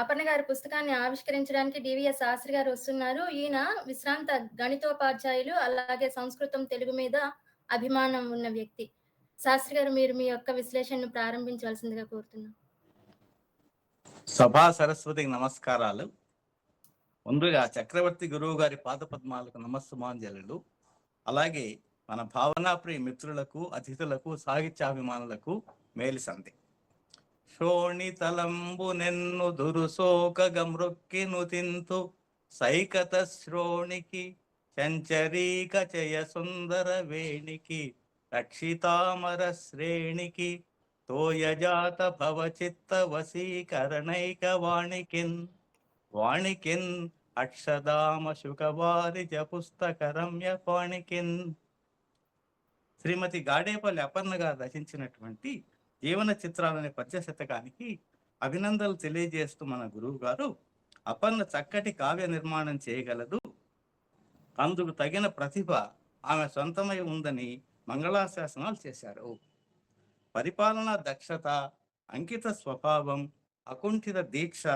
అపర్ణ గారి పుస్తకాన్ని ఆవిష్కరించడానికి డివిఎస్ శాస్త్రి గారు వస్తున్నారు. ఈయన విశ్రాంత గణితోపాధ్యాయులు అలాగే సంస్కృతం తెలుగు మీద అభిమానం ఉన్న వ్యక్తి. శాస్త్రి గారు మీరు మీ యొక్క విశ్లేషణను ప్రారంభించవలసిందిగా కోరుతున్నాం. సభా సరస్వతికి నమస్కారాలు. ముందుగా చక్రవర్తి గురువు గారి పాదపద్మాలకు నమస్సుమాంజలు అలాగే మన భావనాప్రియ మిత్రులకు అతిథులకు సాహిత్యాభిమానులకు మేలు సంధి. శోణితలంబు నెన్ను దురుసోకగమృక్కిను తింతు. సైకత శ్రోణికి చంచరీక చయ సుందర వేణికి రక్షితామర శ్రేణికి తోయజాత భవచిత్త వశీకరణైక వాణికిన్. వాణికిన్ అక్షదామ శుకవారిజ పుస్తక రమ్య వాణికిన్ శ్రీమతి గాడేపల్లి అపర్ణ గారు రచించినటువంటి జీవన చిత్రాలనే పద్య శతకానికి అభినందనలు తెలియజేస్తూ మన గురువు గారు అపర్ణ చక్కటి కావ్య నిర్మాణం చేయగలదు. అందుకు తగిన ప్రతిభ ఆమె సొంతమై ఉందని మంగళాశాసనాలు చేశారు. పరిపాలనా దక్షత అంకిత స్వభావం అకుంఠిత దీక్ష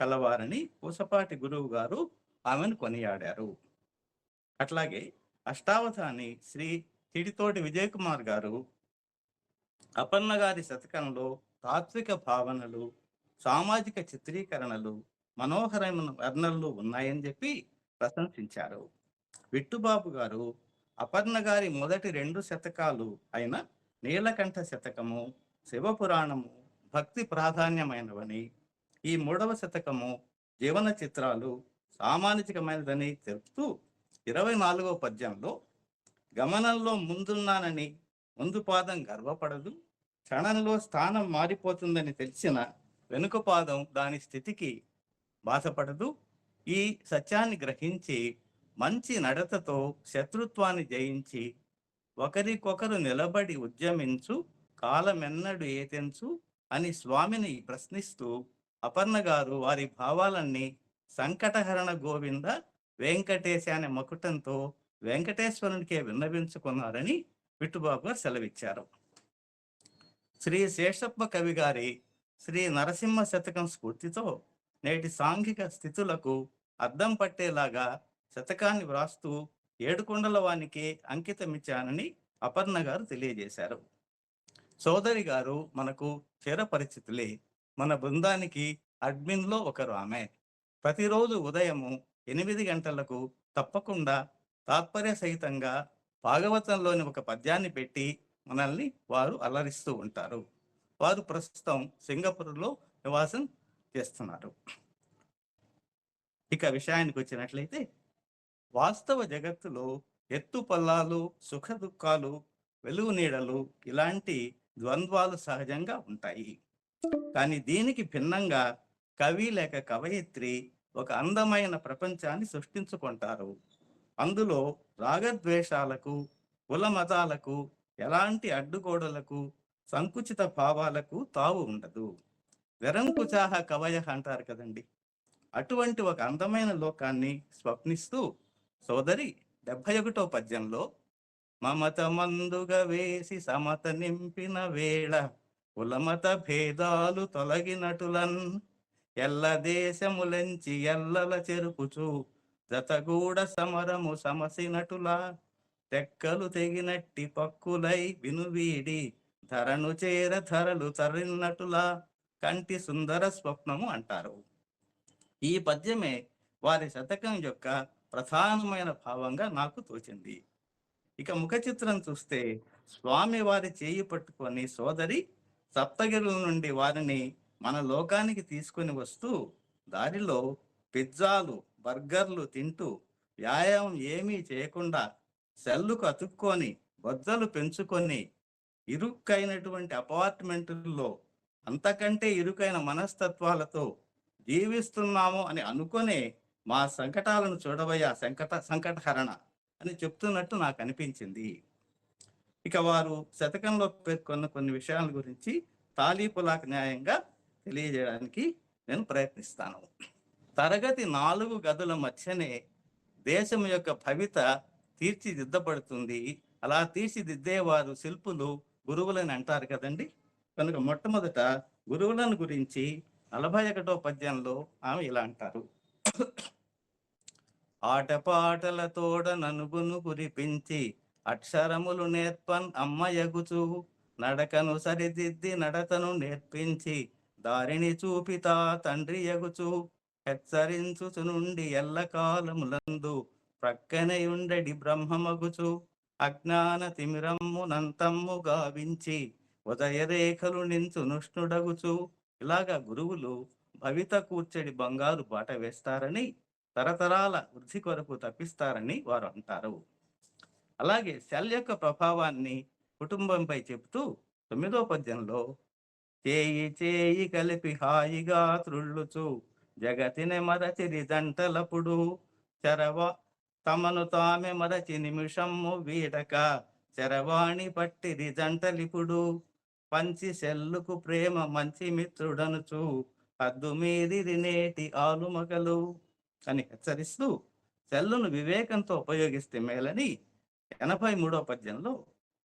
కలవారని పూసపాటి గురువు గారు ఆమెను కొనియాడారు. అట్లాగే అష్టావధాని శ్రీ తిడితోటి విజయ్ కుమార్ గారు అపర్ణ గారి శతకంలో తాత్విక భావనలు సామాజిక చిత్రీకరణలు మనోహరమైన వర్ణనలు ఉన్నాయని చెప్పి ప్రశంసించారు. విట్టుబాబు గారు అపర్ణ గారి మొదటి రెండు శతకాలు అయిన నీలకంఠ శతకము శివపురాణము భక్తి ప్రాధాన్యమైనవని ఈ మూడవ శతకము జీవన చిత్రాలు సామాజికమైనదని తెలుపుతూ ఇరవై నాలుగవ పద్యంలో గమనంలో ముందున్నానని ముందు పాదం గర్వపడదు క్షణంలో స్థానం మారిపోతుందని తెలిసిన వెనుక పాదం దాని స్థితికి బాధపడదు. ఈ సత్యాన్ని గ్రహించి మంచి నడతతో శత్రుత్వాన్ని జయించి ఒకరికొకరు నిలబడి ఉద్యమించు కాలమెన్నడు ఏతెంచు అని స్వామిని ప్రశ్నిస్తూ అపర్ణ గారు వారి భావాలన్నీ సంకటహరణ గోవింద వెంకటేశ అనే మకుటంతో వెంకటేశ్వరునికే విన్నవించుకున్నారని విట్టుబాబు గారు సెలవిచ్చారు. శ్రీ శేషప్ప కవి గారి శ్రీ నరసింహ శతకం స్ఫూర్తితో నేటి సాంఘిక స్థితులకు అద్దం పట్టేలాగా శతకాన్ని వ్రాస్తూ ఏడుకొండల వానికి అంకితమిచ్చానని అపర్ణ గారు తెలియజేశారు. సోదరి గారు మనకు చిరపరిచితులే మన బృందానికి అడ్మిన్లో ఒకరు ఆమె. ప్రతిరోజు ఉదయము ఎనిమిది గంటలకు తప్పకుండా తాత్పర్య సహితంగా భాగవతంలోని ఒక పద్యాన్ని పెట్టి మనల్ని వారు అలరిస్తూ ఉంటారు. వారు ప్రస్తుతం సింగపూర్లో నివాసం చేస్తున్నారు. ఇక విషయానికి వచ్చినట్లయితే వాస్తవ జగత్తులో ఎత్తు పల్లాలు సుఖ దుఃఖాలు వెలుగు నీడలు ఇలాంటి ద్వంద్వాలు సహజంగా ఉంటాయి. కానీ దీనికి భిన్నంగా కవి లేక కవయిత్రి ఒక అందమైన ప్రపంచాన్ని సృష్టించుకుంటారు. అందులో రాగద్వేషాలకు కుల మతాలకు ఎలాంటి అడ్డుగోడలకు సంకుచిత భావాలకు తావు ఉండదు. వెరంకుచాహ కవయ అంటారు కదండి. అటువంటి ఒక అందమైన లోకాన్ని స్వప్నిస్తూ సోదరి డెబ్బై ఒకటో పద్యంలో మమత మందుగా వేసి సమత నింపిన వేళ కులమత భేదాలు తొలగినటులన్ ఎల్ల దేశములంచి ఎల్లల చెరుపుచూ జతగూడ సమరము సమసినటులా తెక్కలు తెగినట్టి పక్కులై వినువీడి ధరను చేర ధరలు తరినటులా కంటి సుందర స్వప్నము అంటారు. ఈ పద్యమే వారి శతకం యొక్క ప్రధానమైన భావంగా నాకు తోచింది. ఇక ముఖ చిత్రం చూస్తే స్వామి వారి చేయి పట్టుకొని సోదరి సప్తగిరుల నుండి వారిని మన లోకానికి తీసుకొని వస్తూ దారిలో పిజ్జాలు బర్గర్లు తింటూ వ్యాయామం ఏమీ చేయకుండా సెల్లుకు అతుక్కొని బొజ్జలు పెంచుకొని ఇరుక్కైనటువంటి అపార్ట్మెంటుల్లో అంతకంటే ఇరుకైన మనస్తత్వాలతో జీవిస్తున్నాము అని అనుకునే మా సంకటాలను చూడవయ్యా సంకట సంకటహరణ అని చెప్తున్నట్టు నాకు అనిపించింది ఇక వారు శతకంలో పేర్కొన్న కొన్ని విషయాల గురించి తాలీపులాక్ న్యాయంగా తెలియజేయడానికి నేను ప్రయత్నిస్తాను. తరగతి నాలుగు గదుల మధ్యనే దేశం యొక్క భవిత తీర్చిదిద్దబడుతుంది. అలా తీర్చిదిద్దేవారు శిల్పులు గురువులని అంటారు కదండి. కనుక మొట్టమొదట గురువులను గురించి నలభై ఒకటో పద్యంలో ఆమె ఇలా అంటారు. ఆటపాటలతోడ ననుగును కురిపించి అక్షరములు నేర్పన్ అమ్మయగుచు నడకను సరిదిద్ది నడతను నేర్పించి దారిని చూపితా తండ్రి ఎగుచు హెచ్చరించుచు నుండి ఎల్లకాలములందు ప్రక్కనే ఉండడి బ్రహ్మమగుచు అజ్ఞాన తిమిరమ్ము నంతమ్ము గావించి ఉదయరేఖలు నించు నుష్ణుడగుచు. ఇలాగా గురువులు భవిత కూర్చడి బంగారు బాట వేస్తారని తరతరాల వృద్ధి కొరకు తప్పిస్తారని వారు అంటారు. అలాగే శల్ యొక్క ప్రభావాన్ని కుటుంబంపై చెబుతూ తొమ్మిదో పద్యంలో చేయి చేయి కలిపి హాయిగా త్రుళ్ళుచు జగతిని మరచిరి జంటలపుడు చరవ తమను తామె మరచి నిమిషము వీడక. చరవాణి పట్టిరి జంటలిపుడు పంచి సెల్లుకు ప్రేమ మంచి మిత్రుడనుచు. హద్దు మీదిరి నేటి ఆలుమగలు అని హెచ్చరిస్తూ సెల్లును వివేకంతో ఉపయోగిస్తే మేలని ఎనభై మూడో పద్యంలో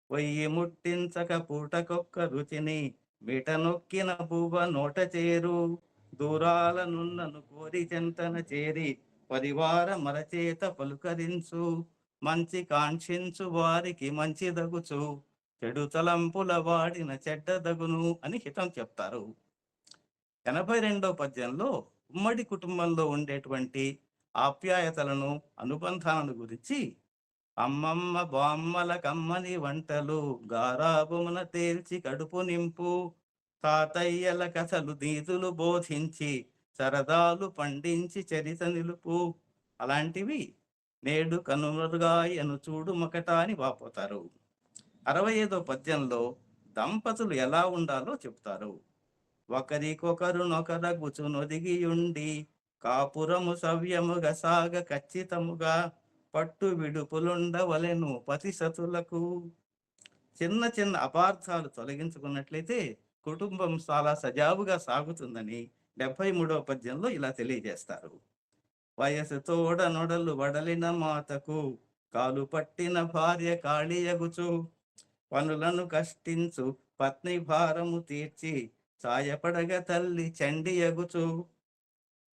పొయ్యి ముట్టించక పూటకొక్క రుచిని మిట నొక్కిన పువ్వ నోట చేరు. దూరాల నున్నను కోరి చెంతన చేరి పరివార మరచేత పలుకరించు మంచి కాంక్షించు వారికి మంచి దగుచు చెడు తలంపుల వాడిన చెడ్డ దగును అని హితం చెప్తారు. ఎనభై రెండో పద్యంలో ఉమ్మడి కుటుంబంలో ఉండేటువంటి ఆప్యాయతలను అనుబంధాలను గురించి అమ్మమ్మ బామ్మల కమ్మని వంటలు గారాబమున తేల్చి కడుపు నింపు తాతయ్యల కథలు దీతులు బోధించి సరదాలు పండించి చరిత నిలుపు. అలాంటివి నేడు కనుమరుగాయను చూడు మొకట అని వాపోతారు. అరవై ఐదో పద్యంలో దంపతులు ఎలా ఉండాలో చెప్తారు. ఒకరికొకరు నొకరగుచు నొదిగియుండి కాపురము సవ్యముగా సాగ ఖచ్చితముగా పట్టు విడుపులుండవలెను పతిసతులకు చిన్న చిన్న అపార్థాలు తొలగించుకున్నట్లయితే కుటుంబం చాలా సజావుగా సాగుతుందని డెబ్బై మూడవ పద్యంలో ఇలా తెలియజేస్తారు. వయసు తోడ నొడలు వడలిన మాతకు కాలు పట్టిన భార్య కాళీయగుచు పనులను కష్టించు పత్ని భారము తీర్చి సాయపడగ తల్లి చండియగుచు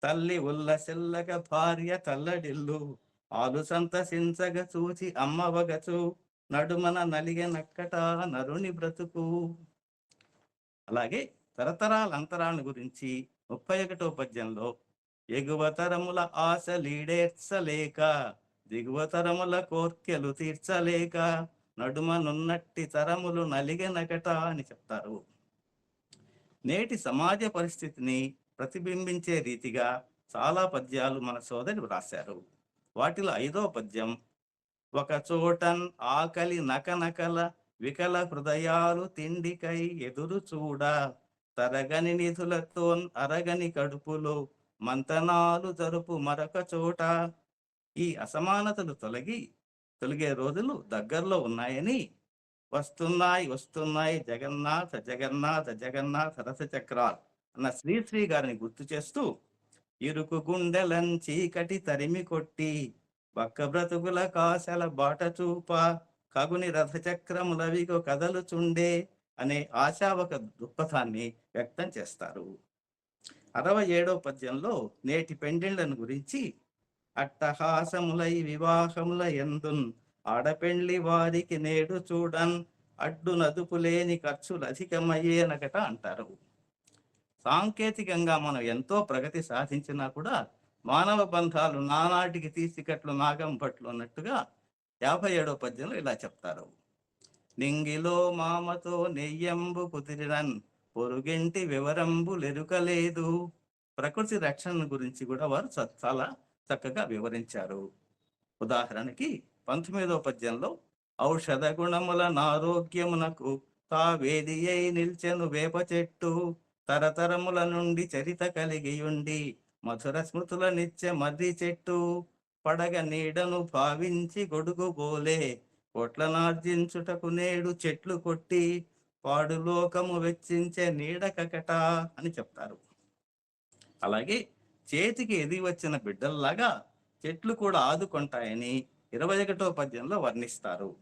తల్లి ఉల్లసిల్లగ భార్య తల్లడిల్లు ఆలు సంతసించగ చూచి అమ్మవగచు నడుమన నలిగ నక్కట నరుని బ్రతుకు అలాగే తరతరాల అంతరాల గురించి ముప్పై ఒకటో పద్యంలో ఎగువ తరముల ఆశ లీడేర్చలేక దిగువ తరముల కోర్కెలు తీర్చలేక నడుమనున్నట్టి తరములు నలిగెనకట అని చెప్తారు. నేటి సమాజ పరిస్థితిని ప్రతిబింబించే రీతిగా చాలా పద్యాలు మన సోదరి వ్రాశారు వాటిలో ఐదో పద్యం ఒక చోటన్ ఆకలి నకనకల వికల హృదయాలు తిండికై ఎదురు చూడ. తరగని నిధులతో అరగని కడుపులో మంతనాలు జరుపు మరొక చోట. ఈ అసమానతలు తొలగి తొలగే రోజులు దగ్గరలో ఉన్నాయని. వస్తున్నాయి వస్తున్నాయి జగన్నాథ జగన్నాథ జగన్నాథ రథ చక్రాలు అన్న శ్రీశ్రీ గారిని గుర్తు చేస్తూ ఇరుకు గుండెలం చీకటి తరిమి కొట్టి బక్క బ్రతుకుల కాశల బాట చూప. కగుని రథచక్రములవిగో కదలుచుండే అనే ఆశావక దృక్పథాన్ని వ్యక్తం చేస్తారు. అరవై ఏడో పద్యంలో నేటి పెండిళ్ళను గురించి అట్టహాసములై వివాహముల ఎందున్ ఆడపెండ్లి వారికి నేడు చూడన్ అడ్డు నదుపు లేని ఖర్చులు అధికమయ్యేనకట అంటారు. సాంకేతికంగా మనం ఎంతో ప్రగతి సాధించినా కూడా మానవ బంధాలు నానాటికి తీసికట్లు నాగం పట్లు అన్నట్టుగా యాభై ఏడో పద్యంలో ఇలా చెప్తారు. నింగిలో మామతో నెయ్యంబు కుదిరినన్ పొరుగింటి వివరంబు లెరుకలేదు. ప్రకృతి రక్షణ గురించి కూడా వారు చాలా చక్కగా వివరించారు. ఉదాహరణకి పంతొమ్మిదో పద్యంలో ఔషధ గుణముల నారోగ్యమునకు తావేది అయి నిల్చెను వేప చెట్టు తరతరముల నుండి చరిత కలిగి ఉండి మధుర స్మృతుల నిత్య మర్రి చెట్టు పడగ నీడను భావించి గొడుగు బోలే. కొట్లనార్జించుటకు నేడు చెట్లు కొట్టి పాడులోకము వెచ్చించే నీడ కకట అని చెప్తారు. అలాగే చేతికి ఎది వచ్చిన బిడ్డల్లాగా చెట్లు కూడా ఆదుకుంటాయని ఇరవై ఒకటో పద్యంలో వర్ణిస్తారు.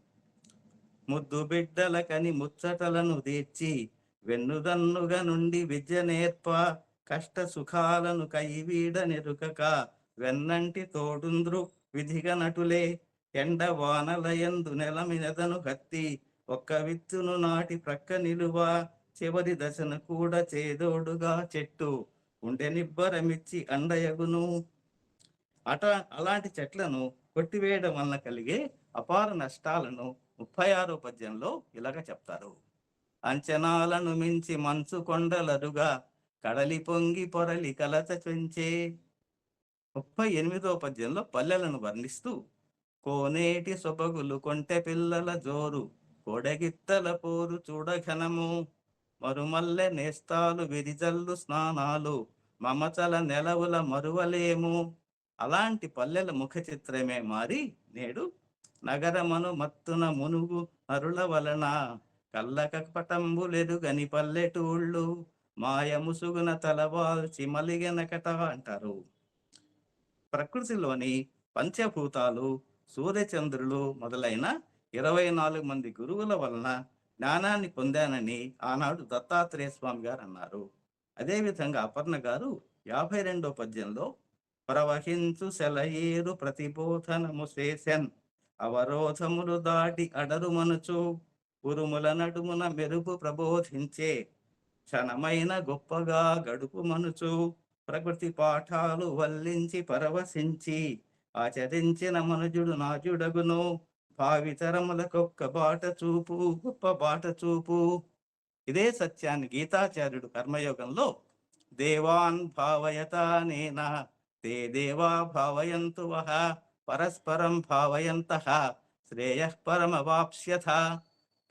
ముద్దు బిడ్డలకని ముచ్చటలను తీర్చి వెన్నుదన్నుగా నుండి విద్య నేర్ప. కష్ట సుఖాలను కైవీడ నెరుకక వెన్నంటి తోడుంద్రు విధిగా నటులే ఎండ వానలయందు నెల నెలమినదను కత్తి ఒక్క విత్తును నాటి ప్రక్క నిలువ చివరి దశను కూడా చేదోడుగా చెట్టు ఉండే నిబ్బరమిచ్చి అండయగును. అట అలాంటి చెట్లను కొట్టివేయడం వలన కలిగే అపార నష్టాలను ముప్పై ఆరో పద్యంలో ఇలాగ చెప్తారు. అంచనాలను మించి మంచు కొండలరుగా కడలి పొంగి పొరలి కలత పెంచే ముప్పై ఎనిమిదో పద్యంలో పల్లెలను వర్ణిస్తూ కోనేటి సొబగులు కొంటె పిల్లల జోరు కొడగిత్తల పోరు చూడఘనము మరుమల్లె నేస్తాలు విరిజల్లు స్నానాలు మమచల నెలవుల మరువలేము అలాంటి పల్లెల ముఖ చిత్రమే మారి నేడు నగరమను మత్తున మునుగు నరుల వలన కళ్ళక పటంబులెరుగని పల్లెటూళ్ళు మాయ ముసుగున తలవాల్చి మలిగెనకట అంటారు. ప్రకృతిలోని పంచభూతాలు సూర్యచంద్రులు మొదలైన ఇరవై నాలుగు మంది గురువుల వలన జ్ఞానాన్ని పొందానని ఆనాడు దత్తాత్రేయ స్వామి గారు అన్నారు. అదేవిధంగా అపర్ణ గారు యాభై రెండో పద్యంలో ప్రవహించు సెలయేరు ప్రతిబోధనము శేషన్ అవరోధములు దాటి అడరు మనుచు ఉరుముల నడుమున మెరుపు ప్రబోధించే క్షణమైన గొప్పగా గడుపు మనుచు ప్రకృతి పాఠాలు వల్లించి పరవశించి ఆచరించిన మనుజుడు నాజుడగును. భావితరములకొక్క బాట చూపు గొప్ప బాట చూపు. ఇదే సత్యాన్ని గీతాచార్యుడు కర్మయోగంలో దేవాన్ భావయతానేనా తే దేవా భావయంతు వహ పరస్పరం భావయంత శ్రేయ పరమవాప్స్యథ.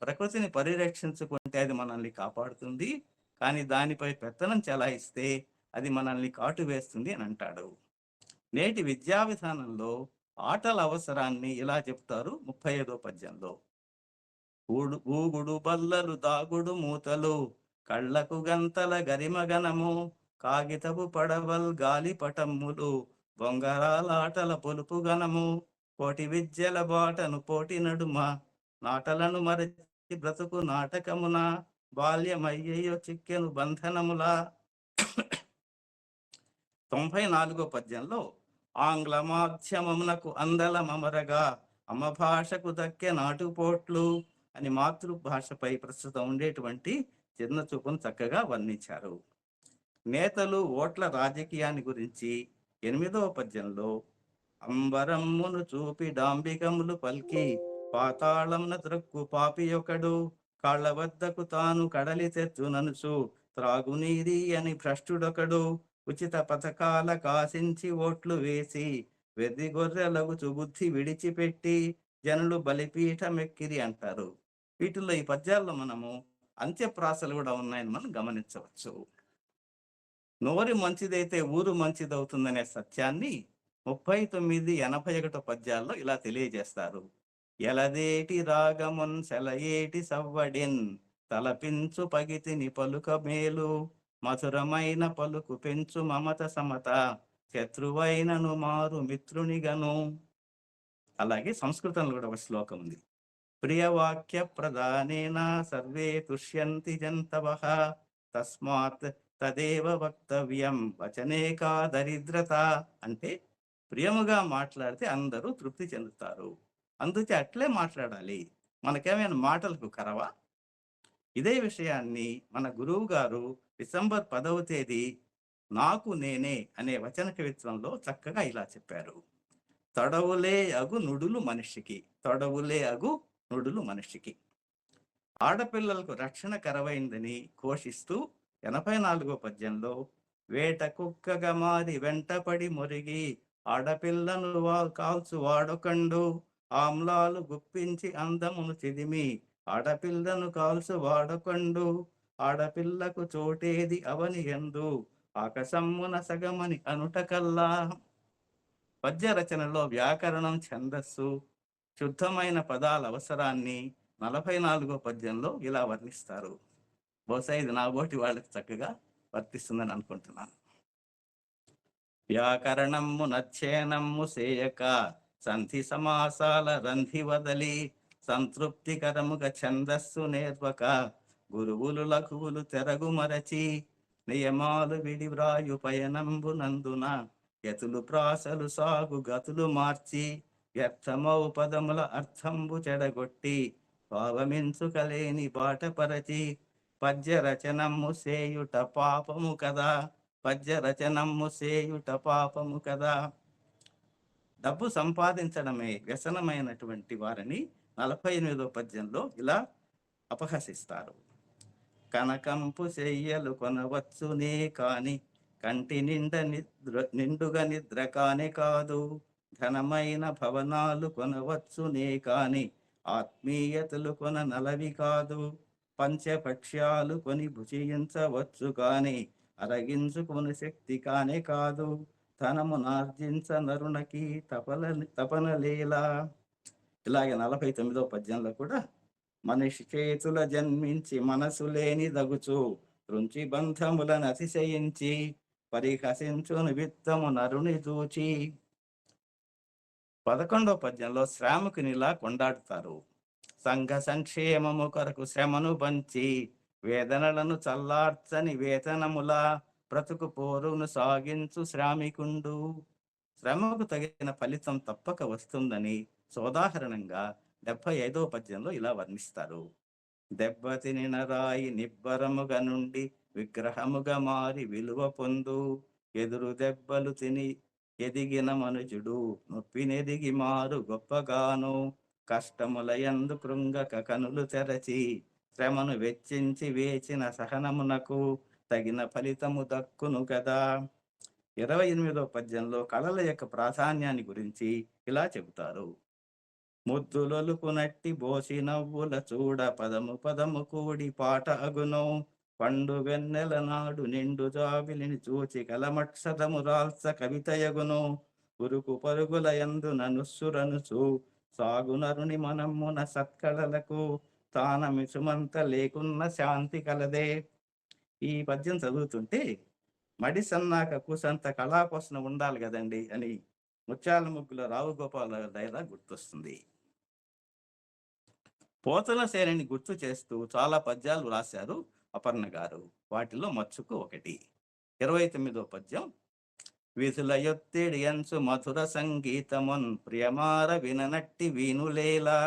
ప్రకృతిని పరిరక్షించుకుంటే అది మనల్ని కాపాడుతుంది. కానీ దానిపై పెత్తనం చెలాయిస్తే అది మనల్ని కాటు వేస్తుంది అని అంటాడు. నేటి విద్యా విధానంలో ఆటల అవసరాన్ని ఇలా చెప్తారు? ముప్పై ఐదో పద్యంలో. ఊడు ఊగుడు బల్లలు దాగుడు మూతలు కళ్ళకు గంతల గరిమగనము కాగితపు పడవల్ గాలి పటమ్ములు బొంగరాలాటల పొలుపు గనము కోటి విద్యల బాటను పోటీ నడుమ నాటలను మరచి బ్రతుకు నాటకమున బాల్యమయ్యయ్యో చిక్కెను బంధనములా తొంభై నాలుగో పద్యంలో ఆంగ్ల మాధ్యమమునకు అందల మమరగా అమ్మ భాషకు దక్కే నాటుపోట్లు అని మాతృభాషపై ప్రస్తుతం ఉండేటువంటి చిన్న చూపును చక్కగా వర్ణించారు. నేతలు ఓట్ల రాజకీయాన్ని గురించి ఎనిమిదవ పద్యంలో అంబరమ్మును చూపి డాంబికములు పల్కి పాతాళంన త్రక్కు పాపి ఒకడు కాళ్ళ వద్దకు తాను కడలి తెచ్చుననుచు త్రాగునీరి అని భ్రష్టుడొకడు ఉచిత పథకాల కాసించి ఓట్లు వేసి వెర్రి గొర్రెలకు చుబుద్ధి విడిచిపెట్టి జనులు బలిపీఠమెక్కిరి అంటారు. వీటిలో ఈ పద్యాల్లో మనము అంత్యప్రాసలు కూడా ఉన్నాయని మనం గమనించవచ్చు. నోరు మంచిదైతే ఊరు మంచిదవుతుందనే సత్యాన్ని ముప్పై తొమ్మిది ఎనభై ఒకటో పద్యాల్లో ఇలా తెలియజేస్తారు. ఎలదేటి రాగమున్ సెలయేటి సవ్వడిన్ తలపించు పగితిని పలుక మేలు. మధురమైన పలుకు పెంచు మమత సమత శత్రువైనను మారు మిత్రునిగను. అలాగే సంస్కృతంలో కూడా ఒక శ్లోకం ఉంది. ప్రియవాక్య ప్రధానేనా సర్వే తుష్యంతి జంతవ తస్మాత్ తదేవ వక్తవ్యం వచనే కా దరిద్రత అంటే ప్రియముగా మాట్లాడితే అందరూ తృప్తి చెందుతారు. అందుకే అట్లే మాట్లాడాలి. మనకేమైనా మాటలకు కరవా? ఇదే విషయాన్ని మన గురువు గారు డిసెంబర్ పదవ తేదీ నాకు నేనే అనే వచన కవిత్వంలో చక్కగా ఇలా చెప్పారు. తొడవులే అగు నుడులు మనిషికి తొడవులే అగు నుడులు మనిషికి. ఆడపిల్లలకు రక్షణ కరవైందని ఘోషిస్తూ ఎనభై నాలుగో పద్యంలో వేట కుక్కగా మారి వెంటపడి మురిగి ఆడపిల్లను వా కాల్చు వాడకండు ఆమ్లాలు గుప్పించి అందమును చిదిమి ఆడపిల్లను కాల్చు వాడకండు ఆడపిల్లకు చోటేది అవని ఎందు ఆకశమ్మున సగమని అనుటకల్లా పద్య రచనలో వ్యాకరణం ఛందస్సు శుద్ధమైన పదాల అవసరాన్ని నలభై నాలుగో పద్యంలో ఇలా వర్ణిస్తారు. బహుశా ఇది నా వాళ్ళకి చక్కగా వర్తిస్తుందని అనుకుంటున్నాను. వ్యాకరణము నచ్చేనమ్ము సేయక సంధి సమాసాల రంధి వదలి సంతృప్తికరముగా ఛందస్సు నేర్వక గురువులు లఘువులు తెరగు మరచి నియమాలు విడి వ్రాయు పయనంబు నందున యతులు ప్రాసలు సాగు గతులు మార్చి వ్యర్థమౌ పదముల అర్థంబు చెడగొట్టి భావమించుకలేని బాటపరచి పద్య రచనము సేయుట పాపము కదా పద్య రచనము సేయుట పాపము కదా. డబ్బు సంపాదించడమే వ్యసనమైనటువంటి వారిని నలభై ఎనిమిదో పద్యంలో ఇలా అపహసిస్తారు. కనకంపు చెయ్యలు కొనవచ్చునే కాని కంటి నిండ నిద్ర నిండుగా నిద్ర కానే కాదు. ఘనమైన భవనాలు కొనవచ్చునే కాని ఆత్మీయతలు కొన నలవి కాదు. పంచపక్ష్యాలు కొని భుజించవచ్చు కాని అరగించుకుని శక్తి కానే కాదు. ధనము నార్జించ నరుణకి తపల తపనలేలా ఇలాగే నలభై తొమ్మిదో పద్యంలో కూడా మనిషి చేతుల జన్మించి మనసు లేని దగుచు రుంచి బంధములను అతిశయించి పరిహసించును విత్తము నరుని దూచి. పదకొండో పద్యంలో శ్రామకునిలా కొండాడుతారు. సంఘ సంక్షేమము కొరకు శ్రమను పంచి వేదనలను చల్లార్చని వేతనముల బ్రతుకు పోరును సాగించు శ్రామికుండు. శ్రమకు తగిన ఫలితం తప్పక వస్తుందని సోదాహరణంగా డెబ్బై ఐదో పద్యంలో ఇలా వర్ణిస్తారు. దెబ్బతినిన రాయి నిబ్బరముగా నుండి విగ్రహముగా మారి విలువ పొందు. ఎదురు దెబ్బలు తిని ఎదిగిన మనుజుడు నొప్పినెదిగి మారు గొప్పగాను. కష్టముల ఎందు కృంగక కనులు తెరచి శ్రమను వెచ్చించి వేచిన సహనమునకు తగిన ఫలితము దక్కును కదా ఇరవై ఎనిమిదో పద్యంలో కళల యొక్క ప్రాధాన్యాన్ని గురించి ఇలా చెబుతారు. ముద్దులొలుకునట్టి బోసి నవ్వుల చూడ పదము పదము కూడి పాట అగును. పండు వెన్నెల నాడు నిండు జాబిలిని చూచి కలమక్షరము రాల్స కవితయగును. ఉరుకు పరుగుల యందు ననుసురనుసు సాగునరుని మనమ్మున సత్కళలకు తానమిసుమంత లేకున్న శాంతి కలదే. ఈ పద్యం చదువుతుంటే మడి సన్నాక కూసంత కళాపోసన ఉండాలి కదండి అని ముత్యాల ముగ్గుల రావు గోపాల డైలాగ్ గుర్తొస్తుంది. పోతల సేనని గుర్తు చేస్తూ చాలా పద్యాలు రాశారు అపర్ణ గారు. వాటిలో మచ్చుకు ఒకటి. ఇరవై తొమ్మిదో పద్యం. విధుల యొత్తిడి అంచు మధుర సంగీతమున్ ప్రియమార విననట్టి వీనులేలా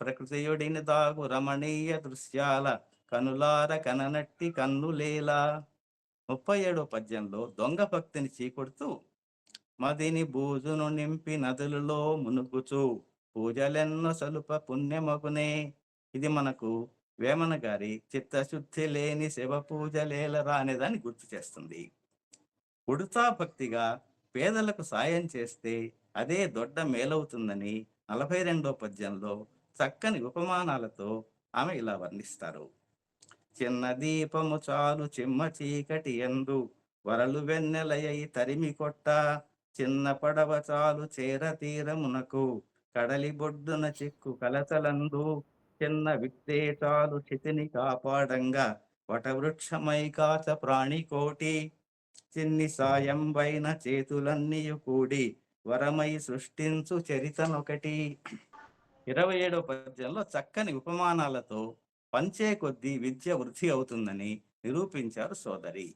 ప్రకృతియుడిని దాగు రమణీయ దృశ్యాల కనులార కననట్టి కన్నులేలా ముప్పై ఏడో పద్యంలో దొంగ భక్తిని చీకొడుతూ మదిని బూజును నింపి నదులలో మునుగుచు పూజలెన్నో సలుప పుణ్యమగునే. ఇది మనకు వేమన గారి చిత్తశుద్ధి లేని శివ పూజలేలరా అనేదాన్ని గుర్తు చేస్తుంది. ఉడుతా భక్తిగా పేదలకు సాయం చేస్తే అదే దొడ్డ మేలవుతుందని నలభై రెండో పద్యంలో చక్కని ఉపమానాలతో ఆమె ఇలా వర్ణిస్తారు. చిన్న దీపము చాలు చిమ్మ చీకటి ఎందు వరలు వెన్నెలయ్యి తరిమి కొట్ట. చిన్న పడవ చాలు చేర తీరమునకు కడలి బొడ్డున చిక్కు కలతలందు చిన్న విక్తేటాలు చితిని కాపాడంగా వటవృక్షమై కాచ ప్రాణికోటి చిన్ని సాయం వైన చేతులన్నీయు కూడి వరమై సృష్టించు చరితనొకటి. ఇరవై ఏడో పద్యంలో చక్కని ఉపమానాలతో పంచే కొద్దీ విద్య వృద్ధి అవుతుందని నిరూపించారు సోదరి.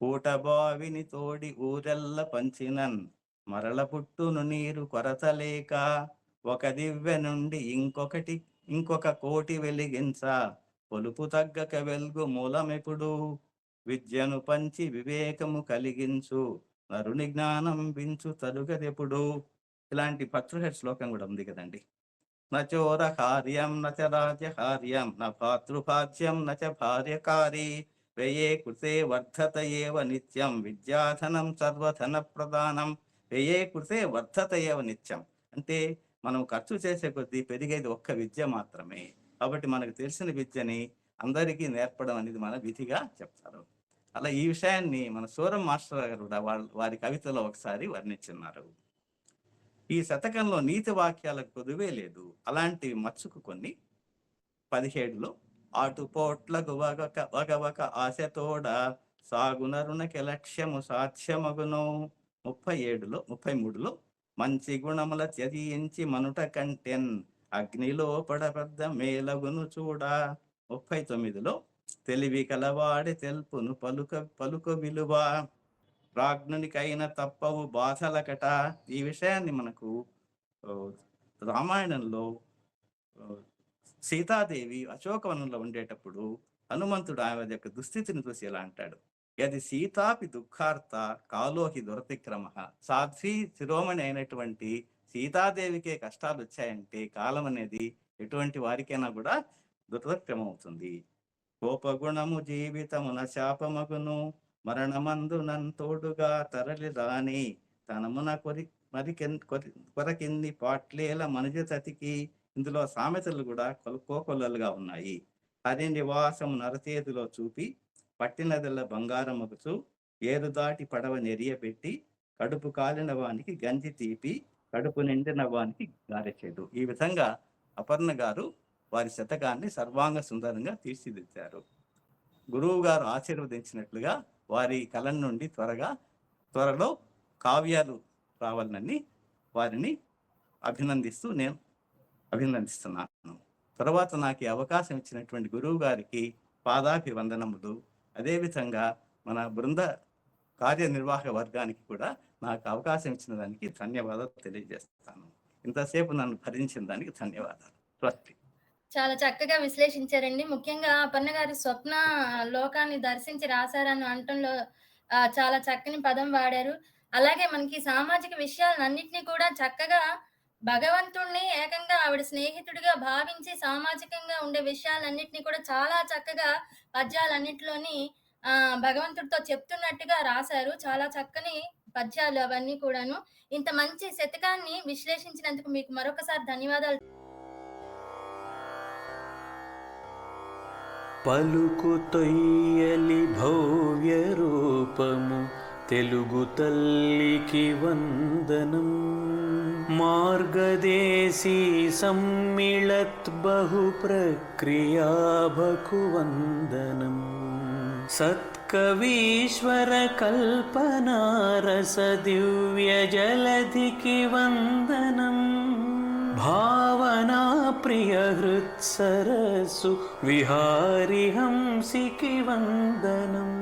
పూటబావిని తోడి ఊరెల్ల పంచినన్ మరల పుట్టును నీరు కొరత లేక ఒక దివ్య నుండి ఇంకొకటి ఇంకొక కోటి వెలిగించ. పొలుపు తగ్గక వెలుగు మూలమెప్పుడు విద్యను పంచి వివేకము కలిగించు. నరుని జ్ఞానం వించు తలుగదెప్పుడు ఇలాంటి భర్తృహరి శ్లోకం కూడా ఉంది కదండి. నచోర కార్యం నచ రాజ్యకార్యం న భాతృభాజ్యం నచ భార్యకారి. వ్యయే కృతే వర్ధత ఏవ నిత్యం. విద్యాధనం సర్వధన ప్రదానం వ్యయే కృతే నిత్యం. అంటే మనం ఖర్చు చేసే కొద్దీ పెరిగేది ఒక్క విద్య మాత్రమే. కాబట్టి మనకు తెలిసిన విద్యని అందరికీ నేర్పడం అనేది మన విధిగా చెప్తారు. అలా ఈ విషయాన్ని మన సూరం మాస్టర్ గారు కూడా వాళ్ళ వారి కవితలో ఒకసారి వర్ణించున్నారు. ఈ శతకంలో నీతి వాక్యాలకు కొదువే లేదు. అలాంటి మచ్చుకు కొన్ని. పదిహేడులో ఆటుపోట్లకు వగక వగవక ఆశతోడ సాగునరునకి లక్ష్యము సాధ్యమగును. ముప్పై ఏడులో ముప్పై మూడులో మంచి గుణముల త్యజించి మనుట కంటెన్. అగ్నిలో పడపెద్ద మేలగును చూడ. ముప్పై తొమ్మిదిలో తెలివి కలవాడి తెలుపును పలుక పలుక విలువ. ప్రాజ్ఞునికైన తప్పవు బాధలకట. ఈ విషయాన్ని మనకు రామాయణంలో సీతాదేవి అశోకవనంలో ఉండేటప్పుడు హనుమంతుడు ఆమె యొక్క దుస్థితిని చూసి ఇలా అంటాడు? యది సీతాపి దుఃఖార్త కాలోకి దురతిక్రమ. సాధ్వి శిరోమణి అయినటువంటి సీతాదేవికే కష్టాలు వచ్చాయంటే కాలం అనేది ఎటువంటి వారికైనా కూడా దురతిక్రమం అవుతుంది కోపగుణము జీవితమున శాపమగును మరణమందు తోడుగా తరలి రాని తనమున కొరి మరి కొరకింది పాట్లేల మనుజ తతికి ఇందులో సామెతలు కూడా కొలుకోకొల్లలుగా ఉన్నాయి. హరి నివాసము నరచేతిలో చూపి పట్టినదల్ల బంగారమగుచు ఏరు దాటి పడవ నెరియబెట్టి కడుపు కాలిన వానికి గంజి తీపి కడుపు నిండిన వానికి గారెచేదు. ఈ విధంగా అపర్ణ గారు వారి శతకాన్ని సర్వాంగ సుందరంగా తీర్చిదిద్దారు. గురువు గారు ఆశీర్వదించినట్లుగా వారి కలం నుండి త్వరగా త్వరలో కావ్యాలు రావాలని వారిని అభినందిస్తూ నేను అభినందిస్తున్నాను. తర్వాత నాకు అవకాశం ఇచ్చినటువంటి గురువు గారికి పాదాభివందనములు. అదేవిధంగా మన బృంద కార్యనిర్వాహక వర్గానికి కూడా నాకు అవకాశం ఇచ్చిన దానికి ధన్యవాదాలు తెలియజేస్తాను. ఇంతసేపు నన్ను భరించిన దానికి ధన్యవాదాలు. స్వస్తి చాలా చక్కగా విశ్లేషించారండి. ముఖ్యంగా అపర్ణ గారి స్వప్న లోకాన్ని దర్శించి రాశారని అనటంలో చాలా చక్కని పదం వాడారు. అలాగే మనకి సామాజిక విషయాలన్నింటినీ కూడా చక్కగా భగవంతుణ్ణి ఏకంగా ఆవిడ స్నేహితుడిగా భావించి సామాజికంగా ఉండే విషయాలన్నింటినీ కూడా చాలా చక్కగా పద్యాలన్నింటిలోని ఆ భగవంతుడితో చెప్తున్నట్టుగా రాశారు. చాలా చక్కని పద్యాలు అవన్నీ కూడాను. ఇంత మంచి శతకాన్ని విశ్లేషించినందుకు మీకు మరొకసారి ధన్యవాదాలు. పలుకు తొయ్యలి భవ్య రూపము తెలుగు తల్లికి వందనం. मार्गदेशी सम्मिलत् बहुप्रक्रिया प्रक्रिया सत्कवीश्वरकल्पनारसदिव्यजलधिकिवन्दनम्। सत्कवीश्वरकल्पनारसदिव्यजलधिकिवन्दनं भावनाप्रियहृत्सरसु विहारिहंसिकिवन्दनम्।